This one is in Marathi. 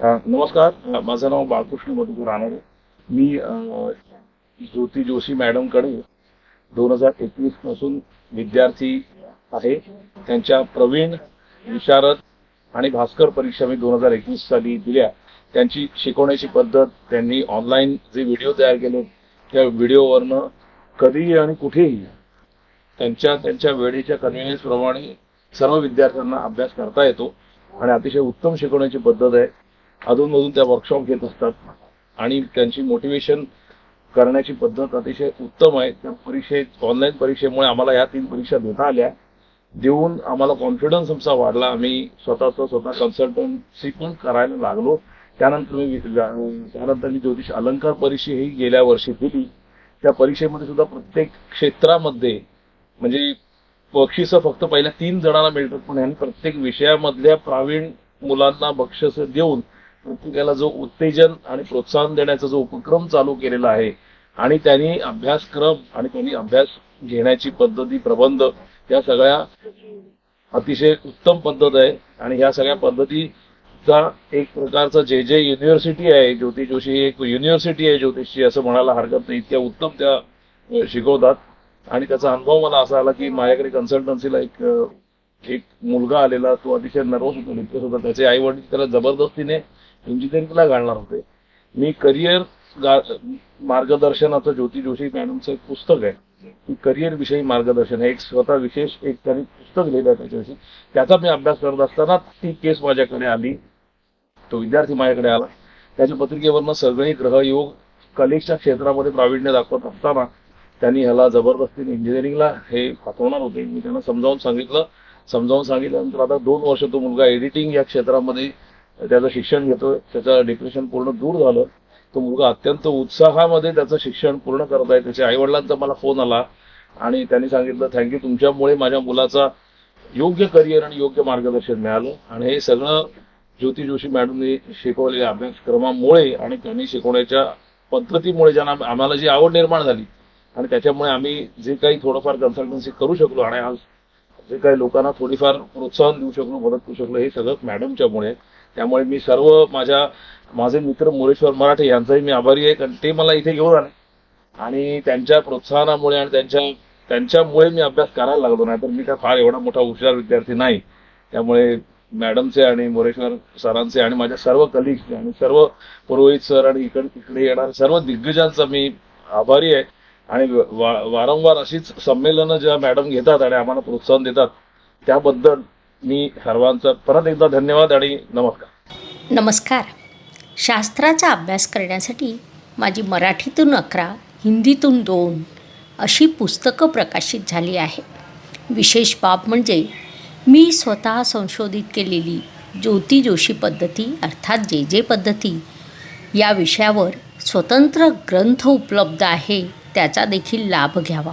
नमस्कार. माझं नाव बाळकृष्ण मधुकर रानडे. मी ज्योती जोशी मॅडमकडे दोन हजार एकवीसपासून विद्यार्थी आहे. त्यांच्या प्रवीण विशारद आणि भास्कर परीक्षा मी दोन हजार एकवीस साली दिल्या. त्यांची शिकवण्याची पद्धत त्यांनी ऑनलाईन जे व्हिडिओ तयार केले त्या व्हिडिओवरनं कधीही आणि कुठेही त्यांच्या त्यांच्या वेळेच्या कन्व्हिनियन्स प्रमाणे सर्व विद्यार्थ्यांना अभ्यास करता येतो. आणि अतिशय उत्तम शिकवण्याची पद्धत आहे. अधूनमधून त्या वर्कशॉप घेत असतात. आणि त्यांची मोटिवेशन करण्याची पद्धत अतिशय उत्तम आहे. त्या परीक्षेत ऑनलाईन परीक्षेमुळे आम्हाला या तीन परीक्षा देता आल्या. देऊन आम्हाला कॉन्फिडन्स आमचा वाढला. आम्ही स्वतःचा स्वतः कन्सल्टन्सी पण करायला लागलो. त्यानंतर मी त्यानंतर मी ज्योतिष अलंकार परीक्षा ही गेल्या वर्षी दिली त्या परीक्षेमध्ये सुद्धा प्रत्येक क्षेत्रामध्ये म्हणजे बक्षिसं फक्त पहिल्या तीन जणांना मिळतात पण यांनी प्रत्येक विषयामधल्या प्रावीण मुलांना बक्षिस देऊन प्रत्येकाला जो उत्तेजन आणि प्रोत्साहन देण्याचा जो उपक्रम चालू केलेला आहे आणि त्यांनी अभ्यासक्रम आणि त्यांनी अभ्यास घेण्याची पद्धती प्रबंध या सगळ्या अतिशय उत्तम पद्धत आहे. आणि ह्या सगळ्या पद्धतीचा एक प्रकारचा जे जे युनिव्हर्सिटी आहे ज्योती जोशी एक युनिव्हर्सिटी आहे ज्योतिषची असं म्हणायला हरकत नाही. इतक्या उत्तम त्या शिकवतात. आणि त्याचा अनुभव मला असा आला की माझ्याकडे कन्सल्टन्सीला एक एक मुलगा आलेला तो अतिशय नर्वस होता. डिप्रेस त्याचे आई वडील त्याला जबरदस्तीने इंजिनिअरिंगला घालणार होते. मी करिअर मार्गदर्शनाचं ज्योती जोशी मॅडमचं एक पुस्तक आहे. की करिअर विषयी मार्गदर्शन हे एक स्वतः विशेष एक त्यांनी पुस्तक लिहिलं आहे त्याच्याविषयी. त्याचा मी अभ्यास करत असताना ती केस माझ्याकडे आली. तो विद्यार्थी माझ्याकडे आला. त्याच्या पत्रिकेवरनं सगळे ग्रहयोग कलेच्या क्षेत्रामध्ये प्रावीण्य दाखवत असताना त्यांनी ह्याला जबरदस्तीने इंजिनिअरिंगला हे पाठवणार होते. मी त्यांना समजावून सांगितलं. समजावून सांगितल्यानंतर आता दोन वर्ष तो मुलगा एडिटिंग या क्षेत्रामध्ये त्याचं शिक्षण घेतो त्याचं डिप्रेशन पूर्ण दूर झालं. तो मुलगा अत्यंत उत्साहामध्ये त्याचं शिक्षण पूर्ण करत आहे. त्याच्या आईवडिलांचा मला फोन आला आणि त्यांनी सांगितलं थँक्यू तुमच्यामुळे माझ्या मुलाचा योग्य करिअर आणि योग्य मार्गदर्शन मिळालं. आणि हे सगळं ज्योती जोशी मॅडमनी शिकवलेल्या अभ्यासक्रमामुळे आणि त्यांनी शिकवण्याच्या पद्धतीमुळे ज्यांना आम्हाला जी आवड निर्माण झाली आणि त्याच्यामुळे आम्ही जे काही थोडंफार कन्सल्टन्सी करू शकलो आणि आज जे काही लोकांना थोडीफार प्रोत्साहन देऊ शकलो मदत करू शकलो हे सगळं मॅडमच्यामुळे आहे. त्यामुळे मी सर्व माझ्या माझे मित्र मोरेश्वर मराठे यांचाही मी आभारी आहे कारण ते मला इथे घेऊन आले. आणि त्यांच्या प्रोत्साहनामुळे आणि त्यांच्या त्यांच्यामुळे मी अभ्यास करायला लागलो नाही तर मी काय फार एवढा मोठा हुशार विद्यार्थी नाही. त्यामुळे मॅडमचे आणि मोरेश्वर सरांचे आणि माझ्या सर्व कलिग्सचे आणि सर्व पुरोहित सर आणि इकडे तिकडे येणार सर्व दिग्गजांचा मी आभारी आहे. आणि वा- वारंवार अशीच संमेलनं ज्या मॅडम घेतात आणि आम्हाला प्रोत्साहन देतात त्याबद्दल मी सर्वांचा परत एकदा धन्यवाद आणि नमस्कार. नमस्कार. शास्त्राचा अभ्यास करण्यासाठी माझी मराठीतून अकरा हिंदीतून दोन अशी पुस्तकं प्रकाशित झाली आहे विशेष बाब म्हणजे मी स्वतः संशोधित केलेली ज्योती जोशी पद्धती अर्थात जे जे पद्धती या विषयावर स्वतंत्र ग्रंथ उपलब्ध आहे त्याचा देखील लाभ घ्यावा.